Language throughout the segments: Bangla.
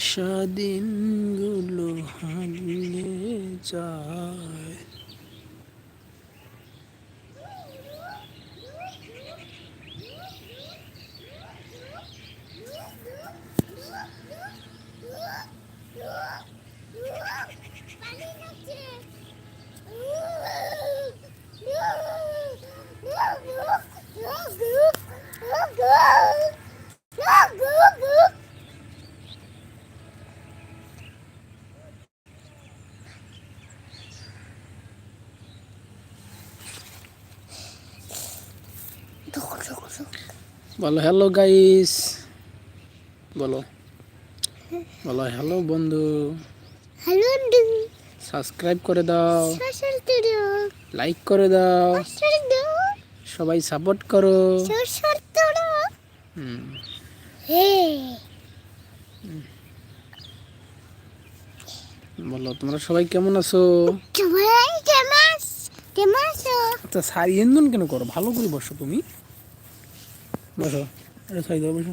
আসা দিনগুলো হারিয়ে যায়। বলো হ্যালো গাইস বলো। বলো হ্যালো বন্ধু। হ্যালো সাবস্ক্রাইব করে দাও। লাইক করে দাও। সবাই সাপোর্ট করো। হুম, হে বলো তোমরা সবাই কেমন আছো? সবাই কেমন আছো আচ্ছা সারি ইন্দন কেন করো? ভালো করে বসো তুমি। বসো এটা সাই দাও বসো।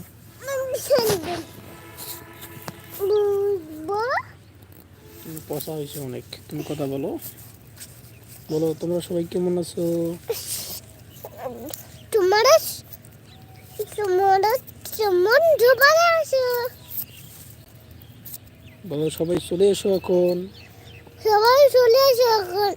পচা হয়েছে অনেক তুমি কথা বলো। বলো তোমরা সবাই কেমন আছো? তোমার তোমার কেমন জোবানে আছো? বলো সবাই চলে এসো এখন। সবাই চলে এসো এখন।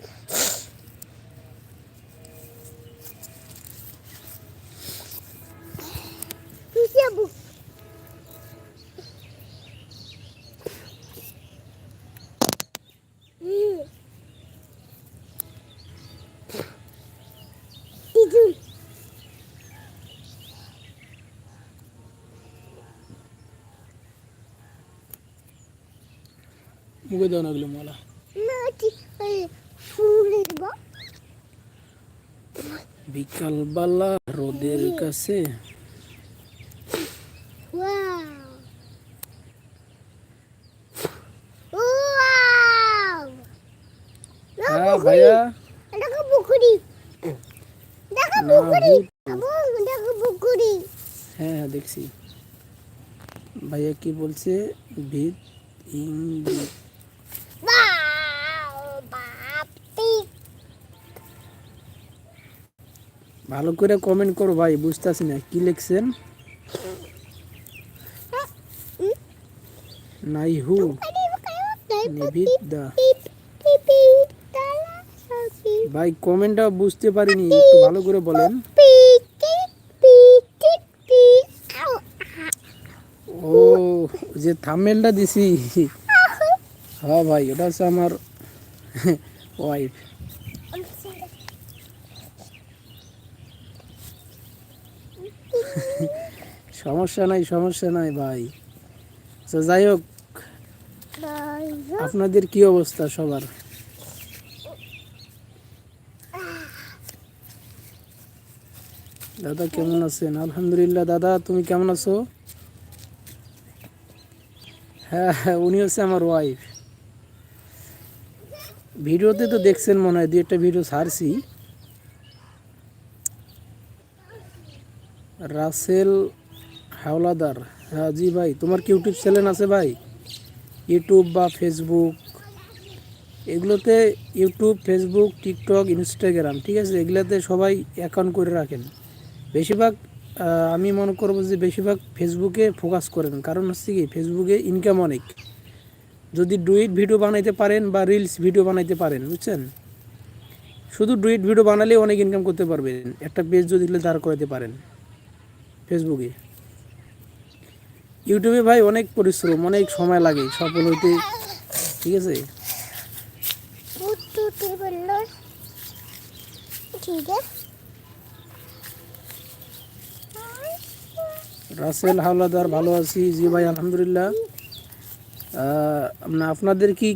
মুখে দাও না মালা না ঠিক ফুলে দেবো বিকালবেলা রোদের কাছে Wow. Wow. হ্যাঁ ভাইয়া দেখো পুকুরি দেখো না পুকুরি ভূত। আবু দেখো পুকুরি হ্যাঁ হ্যাঁ দেখছি ভাইয়া কি বলছে ভিত ইংলিশ ভালো করে কমেন্ট করো ভাই, বুঝতেছি না, কি লিখছেন? নাই হু দা ভাই কমেন্টটা বুঝতে পারিনি, একটু ভালো করে বলেন। ও, যে থামেলটা দিছি। হ্যাঁ ভাই, ওটা হচ্ছে আমার ওয়াইফ সমস্যা নাই সমস্যা নাই ভাই। যাই হোক, আপনাদের কি অবস্থা সবার? দাদা কেমন আছেন? আলহামদুলিল্লাহ, দাদা, তুমি কেমন আছো? হ্যাঁ হ্যাঁ উনি হচ্ছে আমার ওয়াইফ ভিডিওতে তো দেখছেন মনে হয় দু একটা ভিডিও ছাড়ছি। রাসেল হাওলাদার। হ্যাঁ জি ভাই, তোমার কি ইউটিউব চ্যানেল আছে ভাই? ইউটিউব বা ফেসবুক এগুলোতে ইউটিউব ফেসবুক টিকটক ইনস্টাগ্রাম ঠিক আছে? এগুলোতে সবাই অ্যাকাউন্ট করে রাখেন। বেশিরভাগ আমি মনে করব যে বেশিরভাগ ফেসবুকে ফোকাস করেন। কারণ হচ্ছে কি ফেসবুকে ইনকাম অনেক। যদি ডুইট ভিডিও বানাইতে পারেন বা রিলস ভিডিও বানাইতে পারেন, বুঝছেন? শুধু ডুইট ভিডিও বানালে অনেক ইনকাম করতে পারবেন। একটা পেজ যদি দাঁড় করাতে পারেন ফেসবুকে ইউটিউবে ভাই অনেক পরিশ্রম, অনেক সময় লাগে সফল হইতে। ঠিক আছে? রাসেল হাওলাদার, ভালো আছি। জি ভাই, আলহামদুলিল্লাহ। আপনাদের কি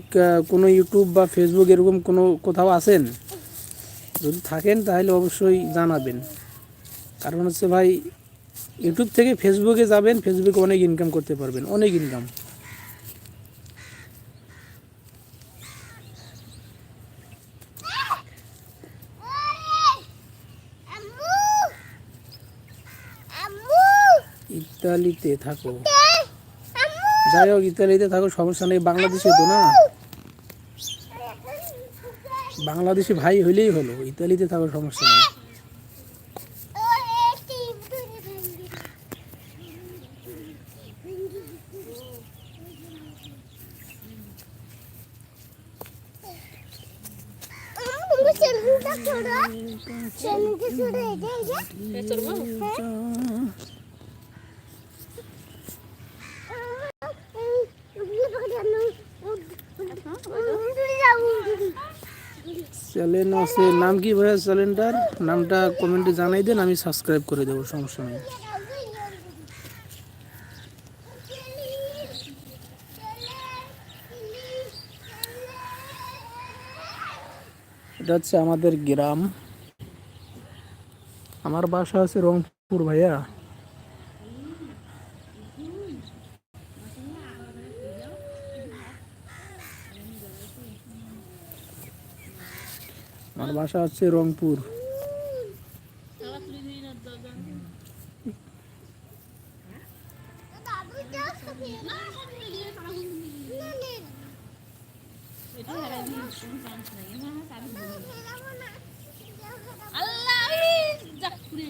কোনো ইউটিউব বা ফেসবুক এরকম কোনো কোথাও আছেন? যদি থাকেন তাহলে অবশ্যই জানাবেন। কারণ হচ্ছে ভাই ইউটিউব থেকে ফেসবুকে যাবেন ফেসবুকে অনেক ইনকাম করতে পারবেন, অনেক ইনকাম ইতালিতে থাকো। যাই হোক, ইতালিতে থাকো, সমস্যা নেই, বাংলাদেশে তো না। বাংলাদেশি ভাই হইলেই হলো, ইতালিতে থাকো সমস্যা নেই চ্যানেলটা ছোড়া চ্যানেলটা ছোড়া এটা এটা চ্যানেল আছে, নাম কি ভাইয়া চ্যানেলটার? নামটা কমেন্টে জানাই দেন, আমি সাবস্ক্রাইব করে দেবো, সমস্যা নেই। এটা হচ্ছে আমাদের গ্রাম। আমার বাসা আছে রংপুর ভাইয়া। আমার বাসা হচ্ছে রংপুর। আল্লাহ আমার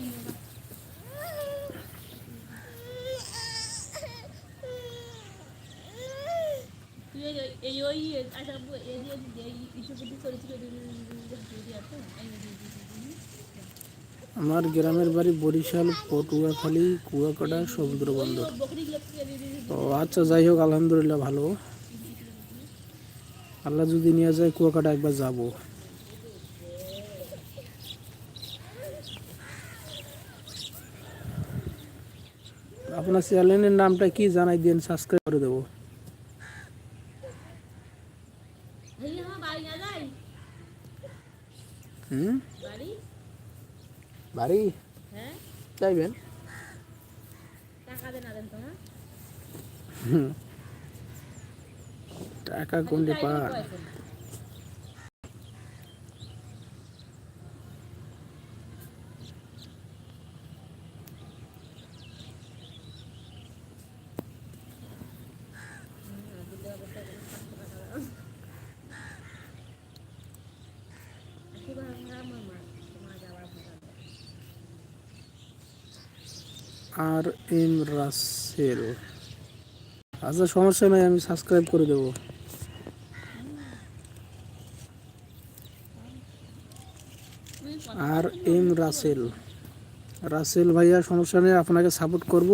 গ্রামের বাড়ি বরিশাল, পটুয়াখালী, কুয়াকাটা, সমুদ্র বন্দর। ও আচ্ছা যাই হোক, আলহামদুলিল্লাহ ভালো। আল্লাহ যদি নিয়ে যায়, কুয়াকাটা একবার যাব। আপনার চ্যানেলের নামটা কি জানাই দেন সাবস্ক্রাইব করে দেবো। হুম? বাড়ি? চাইবেন। টাকা কোনটি পান? R M Rasel. আচ্ছা সমস্যা নাই, আমি সাবস্ক্রাইব করে দেবো। আর এম রাসেল। রাসেল ভাইয়া, সমস্যা নেই, আপনাকে সাপোর্ট করব।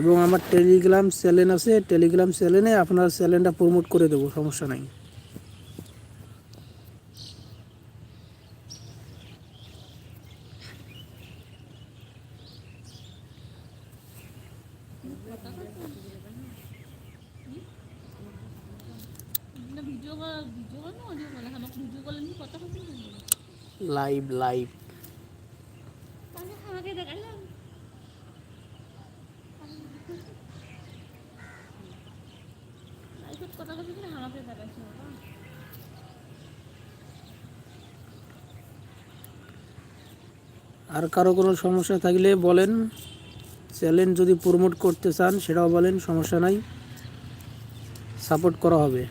এবং আমার টেলিগ্রাম চ্যানেল আছে টেলিগ্রাম চ্যানেলে আপনার চ্যানেলটা প্রমোট করে দেবো, সমস্যা নাই ভিডিও কল ভিডিও কল না অডিও কল আমাকে ভিডিও কল নিয়ে কথা বলতে লাইভ লাইভ তাহলে আমাকে দেখালাম লাইফত কথা বলতে গেলে আমাকে দেখাচ্ছি বাবা আর কারও কোনো সমস্যা থাকলে বলেন। চ্যানেল যদি প্রমোট করতে চান, সেটাও বলেন, সমস্যা নাই। সাপোর্ট করা হবে।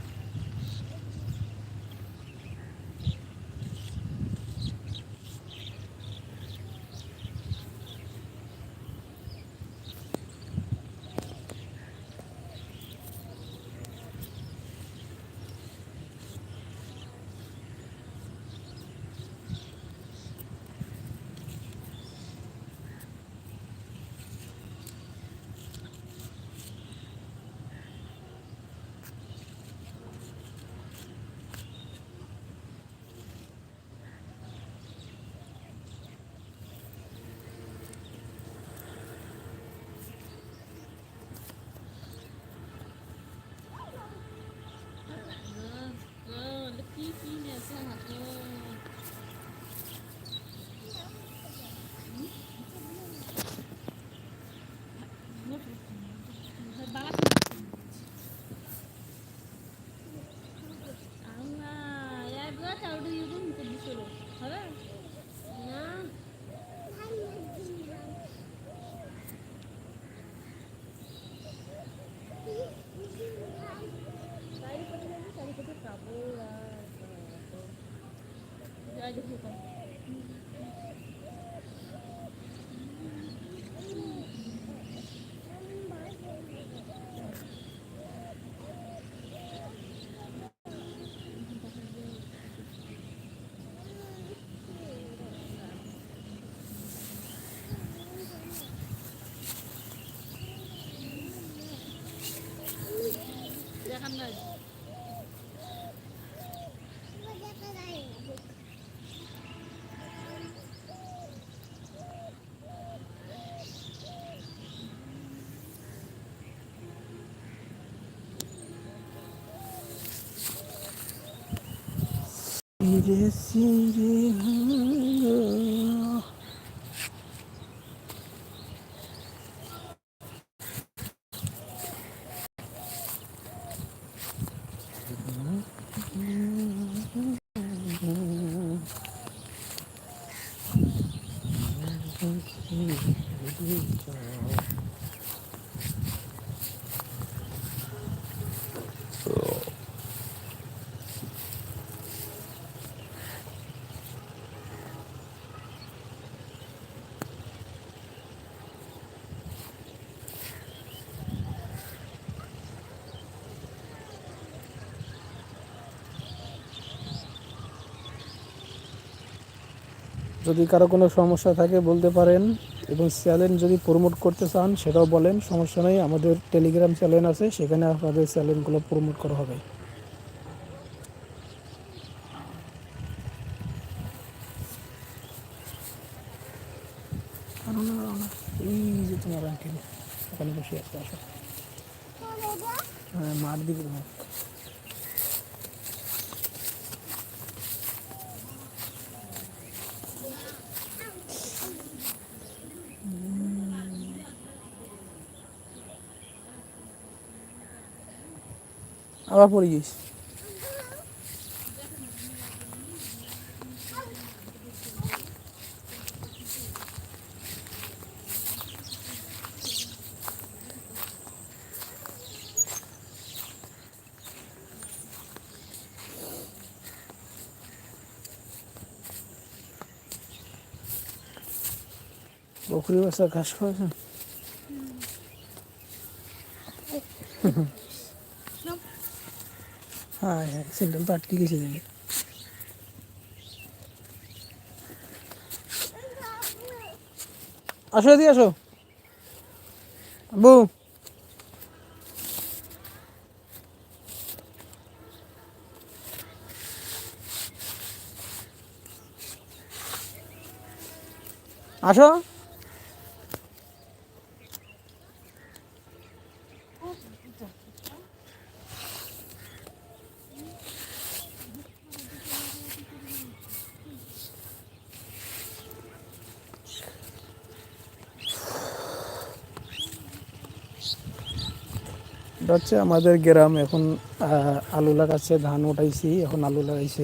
সিরে সিরে যদি কারও কোনো সমস্যা থাকে বলতে পারেন এবং চ্যানেল যদি প্রমোট করতে চান সেটাও বলেন, সমস্যা নেই। আমাদের টেলিগ্রাম চ্যানেল আছে, সেখানে আপনাদের চ্যানেলগুলো প্রমোট করা হবে। এই যে তোমার ওখানে বসে আছে, আসো। হ্যাঁ মার দিকে তোমার আবার পড়ে গিয়েছি বকরি বাসা ঘাস খাওয়াছেন হ্যাঁ হ্যাঁ তো আটকে গেছে দেখি আসো এদিকে আসো। বউ। আসো। এটা হচ্ছে আমাদের গ্রাম এখন আলু লাগাচ্ছে, ধান উঠাইছি, এখন আলু লাগাইছি।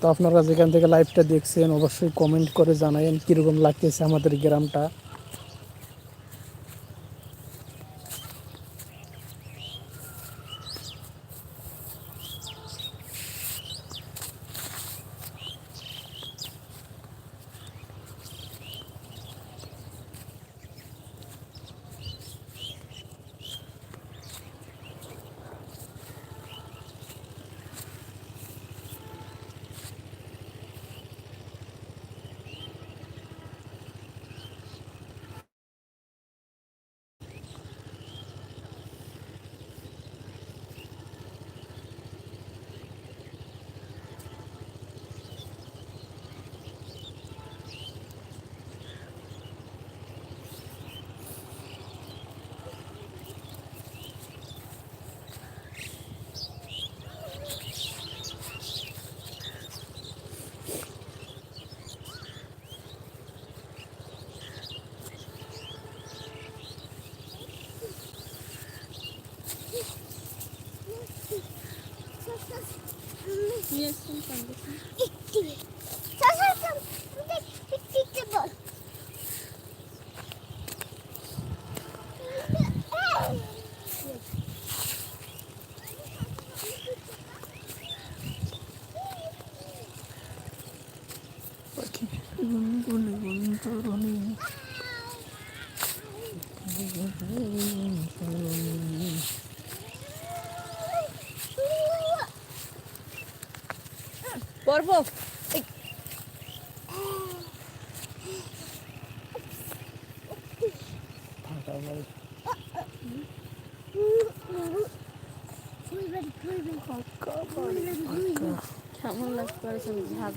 তো আপনারা যেখান থেকে লাইভটা দেখছেন, অবশ্যই কমেন্ট করে জানাইন কীরকম লাগতেছে আমাদের গ্রামটা। নিয়ে বাড়ি। কেমন লাগতে পারছেন হাত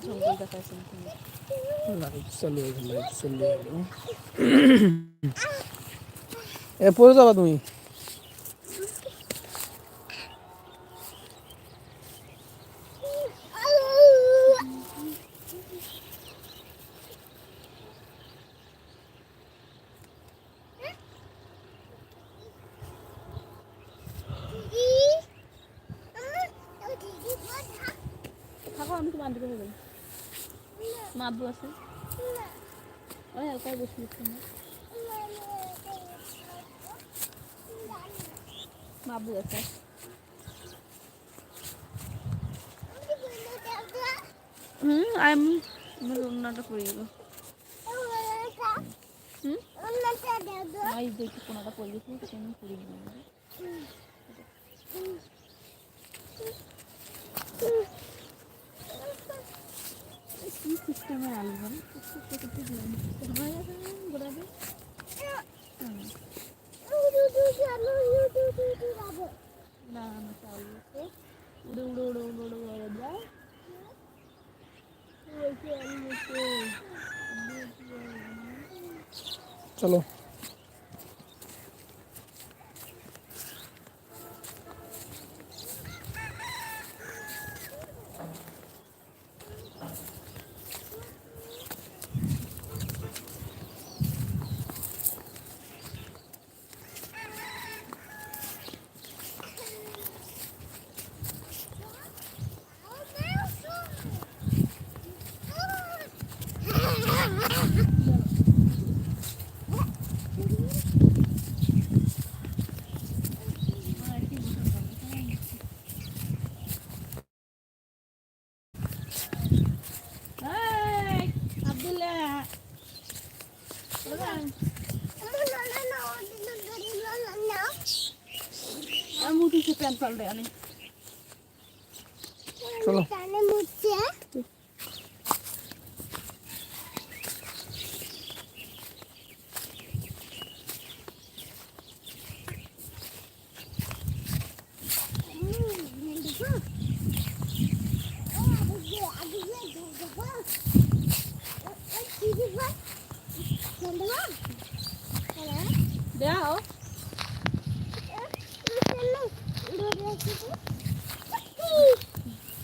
লাইট চালু হয়ে চালু এ পড়ে যাবা তুমি তো বান্ধব হয়ে গেলাম মা আব্বু আছে। ওই হালকা বসে দিচ্ছি না। মা আছে। হুম আমি আমার রান্নাটা করে গেল। হুম? মাই দেখি কোনাটা গেছিল সেটা আমি করে দিলাম কি সিস্টেমে আলু বল করতে করতে দিলাম হয়ে গেছে গোড়াবে না না চাউল আছে উড়ে উড়ে উড়ে উড়ে উড়ে উড়ে যায় ওইসে আলু আছে চলো এই আব্দুল্লাহ উঠেছি প্যান্ট পাল্টে আনি। চলো।